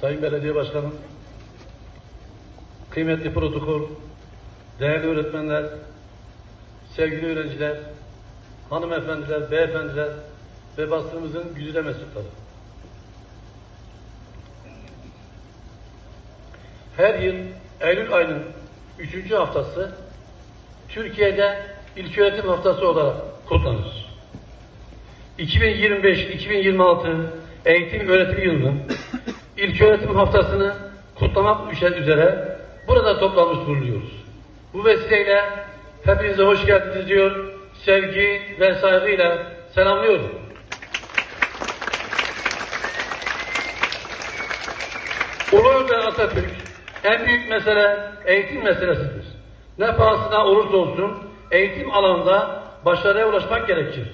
Sayın Belediye Başkanım, kıymetli protokol, değerli öğretmenler, sevgili öğrenciler, hanımefendiler, beyefendiler ve basınımızın güzide mensupları. Her yıl Eylül ayının üçüncü haftası Türkiye'de İlköğretim Haftası olarak kutlanır. 2025-2026 eğitim öğretim yılının İlköğretim Haftası'nı kutlamak üzere burada toplanmış bulunuyoruz. Bu vesileyle hepinize hoş geldiniz diyor, sevgi ve saygıyla selamlıyorum. Ulu Önder Atatürk en büyük mesele eğitim meselesidir. Ne pahasına olursa olsun eğitim alanında başarıya ulaşmak gerekir.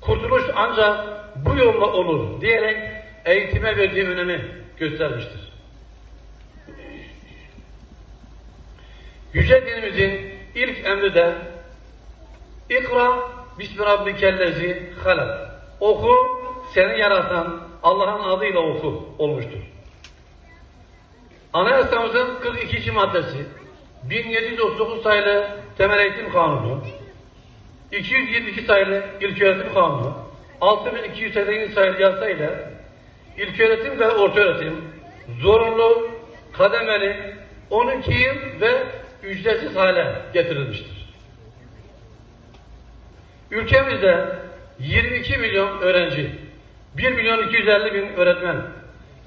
Kurtuluş ancak bu yolla olur diyerek eğitime verdiği önemi göstermiştir. Yüce dinimizin ilk emri de İkra bismi rabbikellezi halak. Oku seni yaratan Allah'ın adıyla oku olmuştur. Anayasamızın 42. maddesi 1739 sayılı Temel Eğitim Kanunu 222 sayılı İlköğretim Kanunu 6280 sayılı yasa ile İlköğretim ve ortaöğretim zorunlu, kademeli 12 yıl ve ücretsiz hale getirilmiştir. Ülkemizde 22 milyon öğrenci, 1 milyon 250 bin öğretmen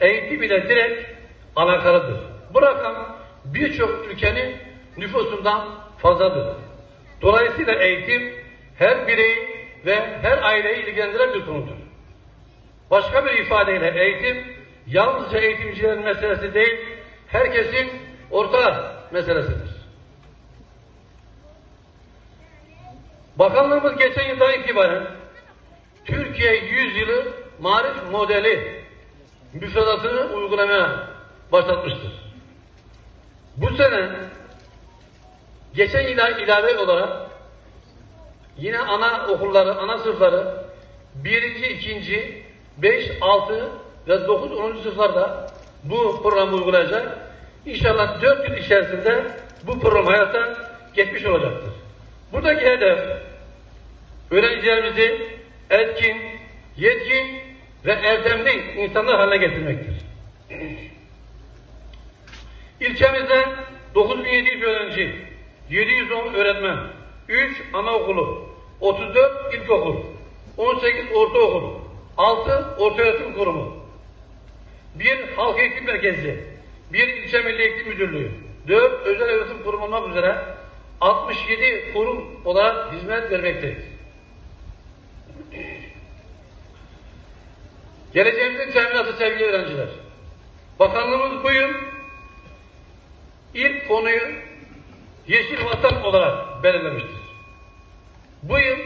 eğitim ile direkt alakalıdır. Bu rakam birçok ülkenin nüfusundan fazladır. Dolayısıyla eğitim her bireyi ve her aileyi ilgilendiren bir konudur. Başka bir ifadeyle eğitim yalnızca eğitimcilerin meselesi değil, herkesin ortak meselesidir. Bakanlığımız geçen yıldan itibaren Türkiye 100 yılı marif modeli müfredatını uygulamaya başlatmıştır. Bu sene geçen yıla ilave olarak yine ana okulları, ana sınıfları birinci, ikinci, 5, 6 ve 9, 10. sınıflarda bu programı uygulayacak. İnşallah 4 yıl içerisinde bu program hayata geçmiş olacaktır. Buradaki hedef öğrencilerimizi etkin, yetkin ve erdemli insanlar haline getirmektir. İlçemizde 9700 öğrenci, 710 öğretmen, 3 anaokulu, 34 ilkokul, 18 ortaokul, 6 ortaöğretim kurumu, 1 halk eğitim merkezi, 1 ilçe milli eğitim müdürlüğü, 4 özel öğretim kurumu olmak üzere 67 kurum olarak hizmet vermektedir. Geleceğimizin teminatı sevgili öğrenciler. Bakanlığımız bu yıl ilk konuyu Yeşil Vatan olarak belirlemiştir. Bu yıl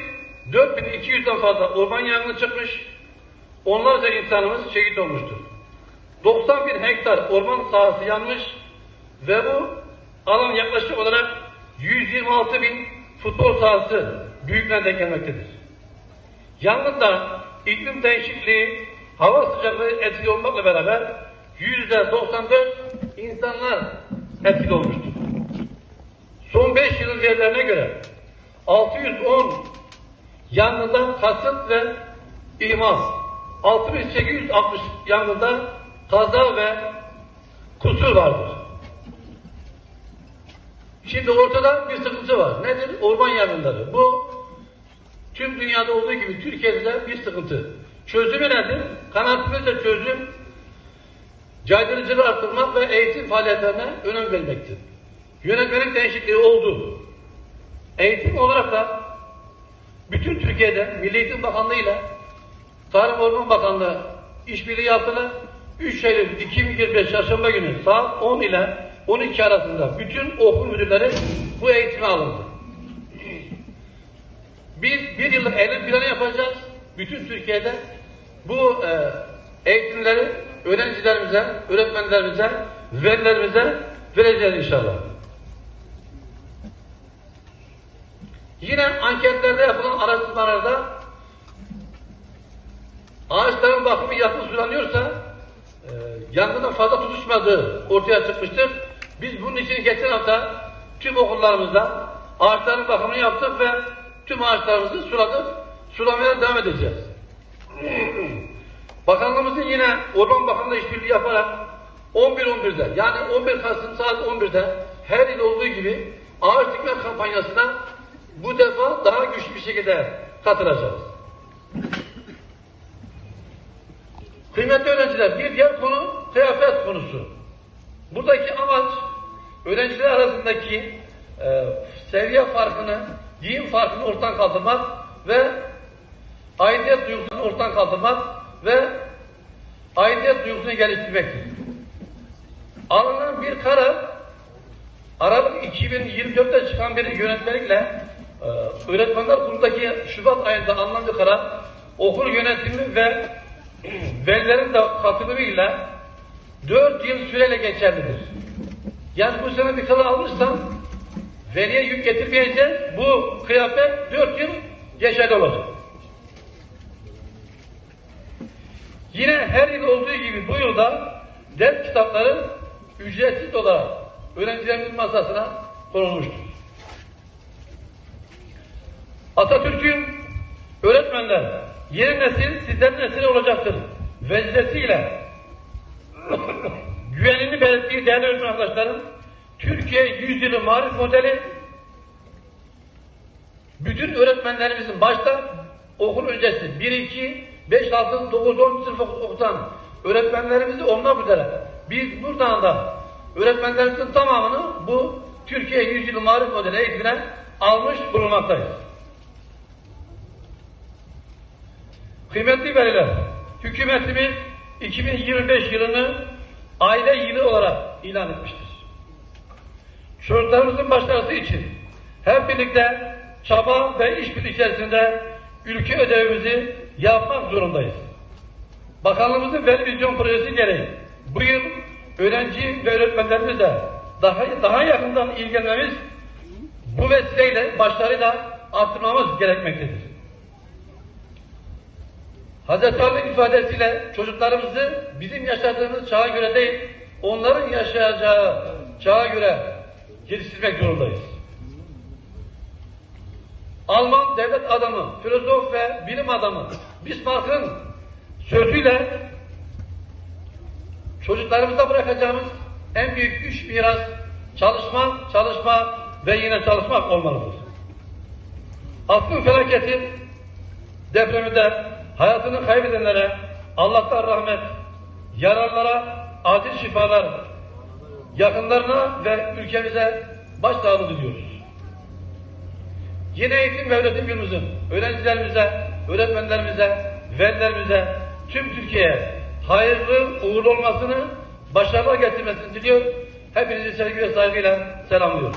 4200'den fazla orman yangını çıkmış, onlarca insanımız şehit olmuştur. 91 hektar orman sahası yanmış ve bu alan yaklaşık olarak 126 bin futbol sahası büyüklüğüne denk gelmektedir. Yangında iklim değişikliği, hava sıcaklığı etkili olmakla beraber yüzde 94 insanlar etkili olmuştur. Son 5 yılın verilerine göre 610 yangında kasıt ve ihmal, 6860 yangında kaza ve kusur vardır. Şimdi ortada bir sıkıntı var. Nedir? Orman yangınları. Bu tüm dünyada olduğu gibi Türkiye'de de bir sıkıntı. Çözümü nedir? Kanaatimizce çözüm caydırıcılığı arttırmak ve eğitim faaliyetlerine önem vermektir. Yönetmelik değişikliği oldu. Eğitim olarak da bütün Türkiye'de Milli Eğitim Bakanlığı ile Tarım Orman Bakanlığı işbirliği yaptılar. 3 Eylül 2025 Çarşamba günü saat 10 ile 12 arasında bütün okul müdürleri bu eğitime alındı. Biz bir yıllık eylem planı yapacağız. Bütün Türkiye'de bu e, eğitimleri öğrencilerimize, öğretmenlerimize, velilerimize vereceğiz inşallah. Yine anketlerde yapılan araştırmalarda ağaçların bakımı yapı sulanıyorsa e, yangından fazla tutuşmadığı ortaya çıkmıştır. Biz bunun için geçen hafta tüm okullarımızda ağaçların bakımını yaptık ve tüm ağaçlarımızı suladık. Sulamaya devam edeceğiz. Bakanlığımızın yine Orman Bakanlığı işbirliği yaparak 11-11'de yani 11 Kasım saat 11'de her yıl olduğu gibi ağaç dikme kampanyasına bu defa daha güçlü bir şekilde katılacağız. Kıymetli öğrenciler, bir diğer konu kıyafet konusu. Buradaki amaç öğrenciler arasındaki e, seviye farkını, giyim farkını ortadan kaldırmak ve aidiyet duygusunu ortadan kaldırmak ve aidiyet duygusunu geliştirmektir. Alınan bir karar Aralık 2024'te çıkan bir yönetmelikle e, öğretmenler kurulundaki Şubat ayında alınan bir karar okul yönetimi ve velilerin de katılımıyla 4 yıl süreyle geçerlidir. Yani bu sene bir karar almışsan veliye yük getirmeyeceğiz. Bu kıyafet 4 yıl geçerli olacak. Yine her yıl olduğu gibi bu yılda ders kitapları ücretsiz olarak öğrencilerimizin masasına konulmuştur. Atatürk'ün öğretmenler yeni nesil sizlerin nesili olacaktır. Vecdesiyle güvenini belirttiği değerli öğretmen arkadaşlarım Türkiye yüzyılı marif modeli bütün öğretmenlerimizin başta okul öncesi 1, 2, 5, 6, 9, 10 sınıf okutan öğretmenlerimizi olmak üzere biz buradan da öğretmenlerimizin tamamını bu Türkiye Yüzyılı Marif Modeli eğitimine almış bulunmaktayız. Kıymetli veliler, hükümetimiz 2025 yılını aile yılı olarak ilan etmiştir. Çocuklarımızın başarısı için hep birlikte çaba ve işbirliği içerisinde ülke ödevimizi yapmak zorundayız. Bakanlığımızın Veli Vizyon Projesi gereği bu yıl öğrenci ve öğretmenlerimizle daha, daha yakından ilgilenmemiz bu vesileyle başlarıyla arttırmamız gerekmektedir. Hazreti Ali ifadesiyle çocuklarımızı bizim yaşadığımız çağa göre değil, onların yaşayacağı çağa göre geliştirmek zorundayız. Alman devlet adamı, filozof ve bilim adamı Bismarck'ın sözüyle çocuklarımıza bırakacağımız en büyük üç miras çalışmak, çalışmak ve yine çalışmak olmalıdır. Afın felaketi depreminde hayatını kaybedenlere Allah'tan rahmet, yaralılara acil şifalar, yakınlarına ve ülkemize başsağlığı diliyoruz. Yeni eğitim ve öğretim yılımızın öğrencilerimize, öğretmenlerimize, velilerimize, tüm Türkiye'ye hayırlı, uğurlu olmasını, başarılar getirmesini diliyor. Hepinizi sevgi ve saygıyla selamlıyorum.